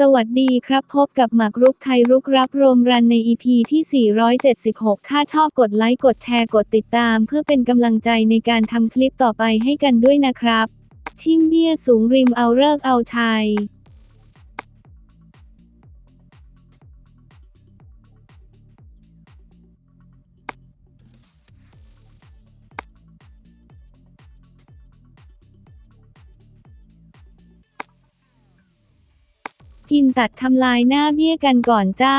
สวัสดีครับพบกับหมากรุกไทยรุกรับโรมรันใน EP ที่ 476 ถ้าชอบกดไลค์กดแชร์กดติดตาม เพื่อเป็นกำลังใจในการทำคลิปต่อไปให้กันด้วยนะครับ ทีมเบี้ยสูงริมเอาเลิกษ์เอาชัย กินตัดทำลายหน้าเบี้ยกันก่อนจ้า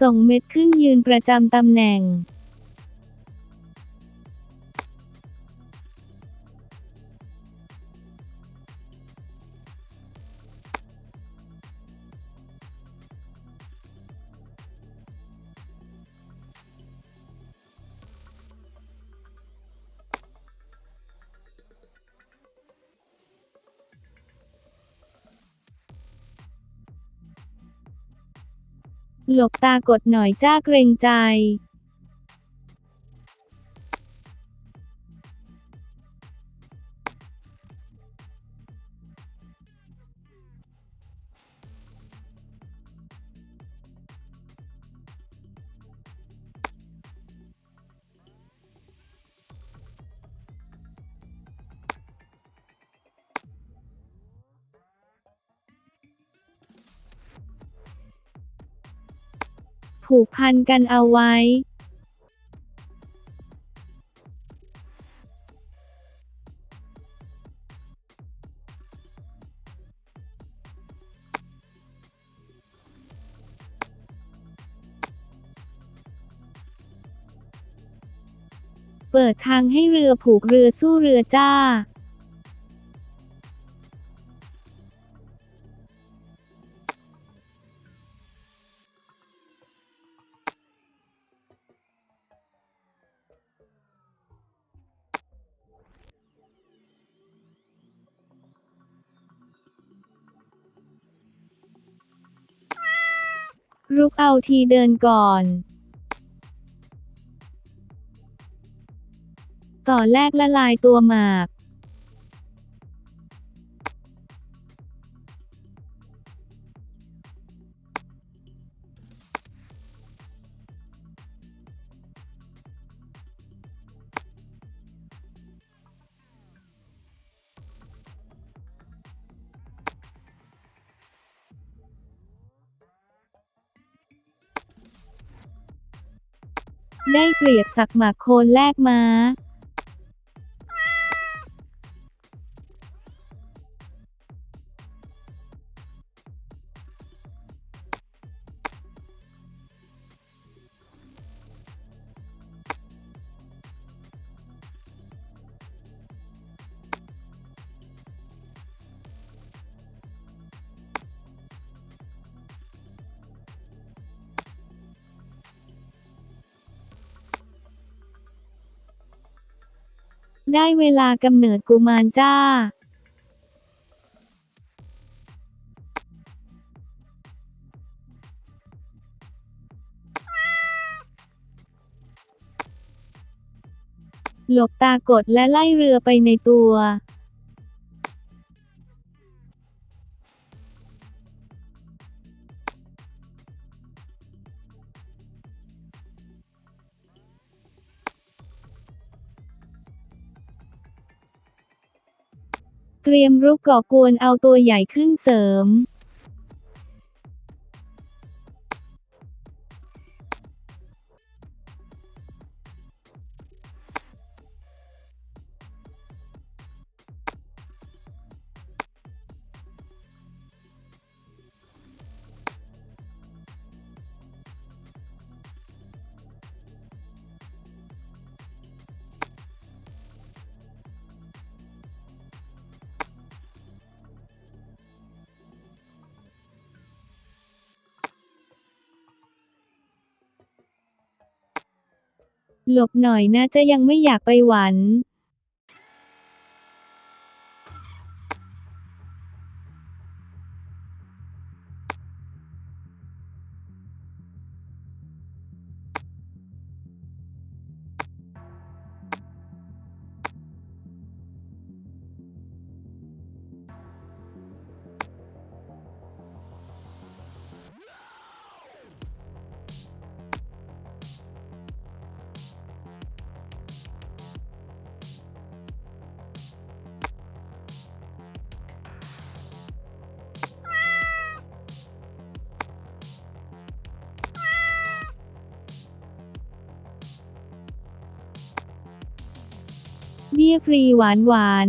ส่งเม็ดขึ้นยืนประจำตำแหน่ง หลบตากดหน่อยจ้าเกรงใจ ผูกพันกันเอาไว้เปิดทางให้เรือผูกเรือสู้เรือจ้า รุกเอาทีเดินก่อน ต่อแรกละลายตัวหมาก ได้เปรียบสักหมากโคนแลกม้า ได้เวลากำเนิดกุมารจ้าหลบตากดและไล่เรือไปในตัว เตรียมรุกก่อกวนเอาตัวใหญ่ขึ้นเสริม หลบหน่อยนะจะยังไม่อยากไปหวัน เบี้ยฟรีหวานหวาน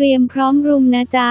เตรียมพร้อมรุมนะจ๊ะ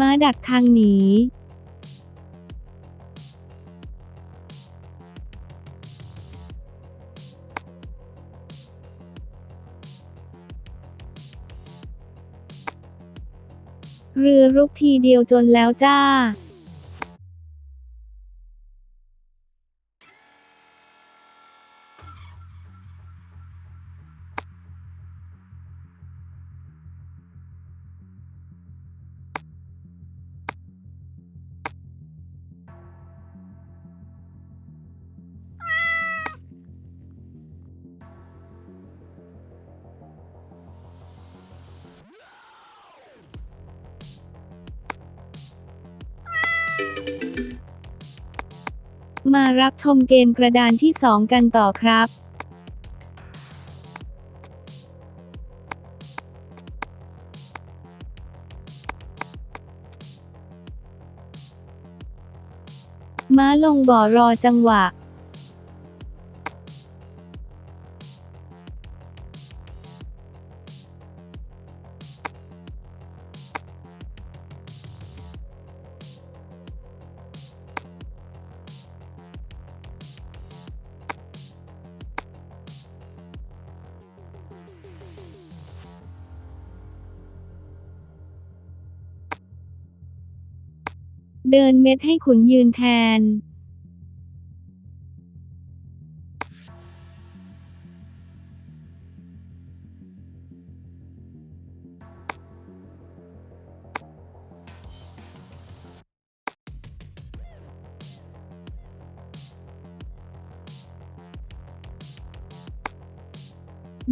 ม้าดักทางหนีเรือรุกทีเดียวจนแล้วจ้า มารับชมเกมกระดานที่ 2 กันต่อครับม้าลงบ่อรอจังหวะ เดินเม็ดให้ขุนยืนแทน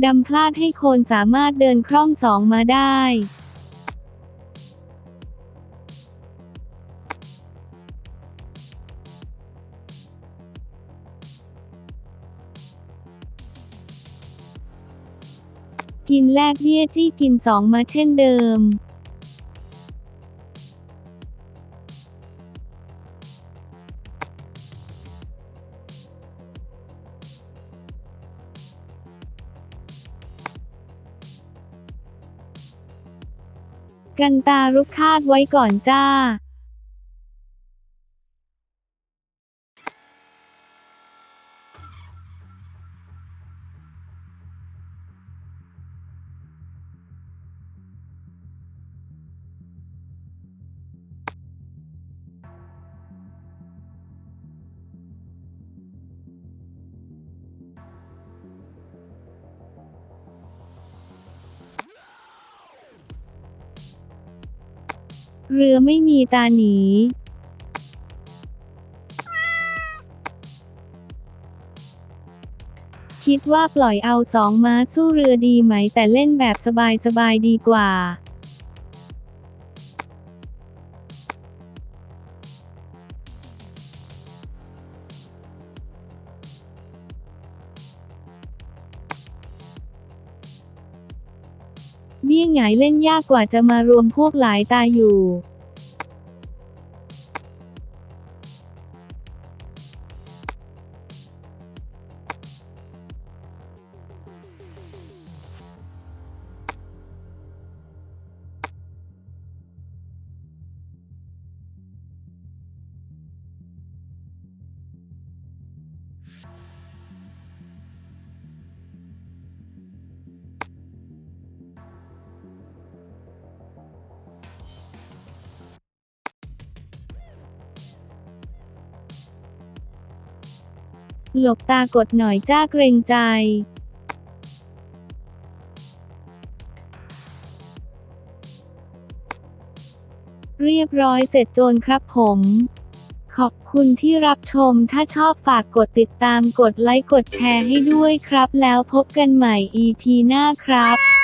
ดำพลาดให้โคนสามารถเดินคล่องสองมาได้ กินแลกเบี้ยจี้กินสองมาเช่นเดิมกันตารุกคาดไว้ก่อนจ้า เรือไม่มีตาหนี คิดว่าปล่อยเอาสองม้าสู้เรือดีไหมแต่เล่นแบบสบายๆดีกว่า เบี้ยหงายเล่นยากกว่าจะมารวมพวกหลายตาอยู่ หลบตากดหน่อยจ้าเกรงใจเรียบร้อยเสร็จโจนครับผม ขอบคุณที่รับชม ถ้าชอบฝากกดติดตาม กดไลค์ กดแชร์ให้ด้วยครับ แล้วพบกันใหม่ EP หน้าครับ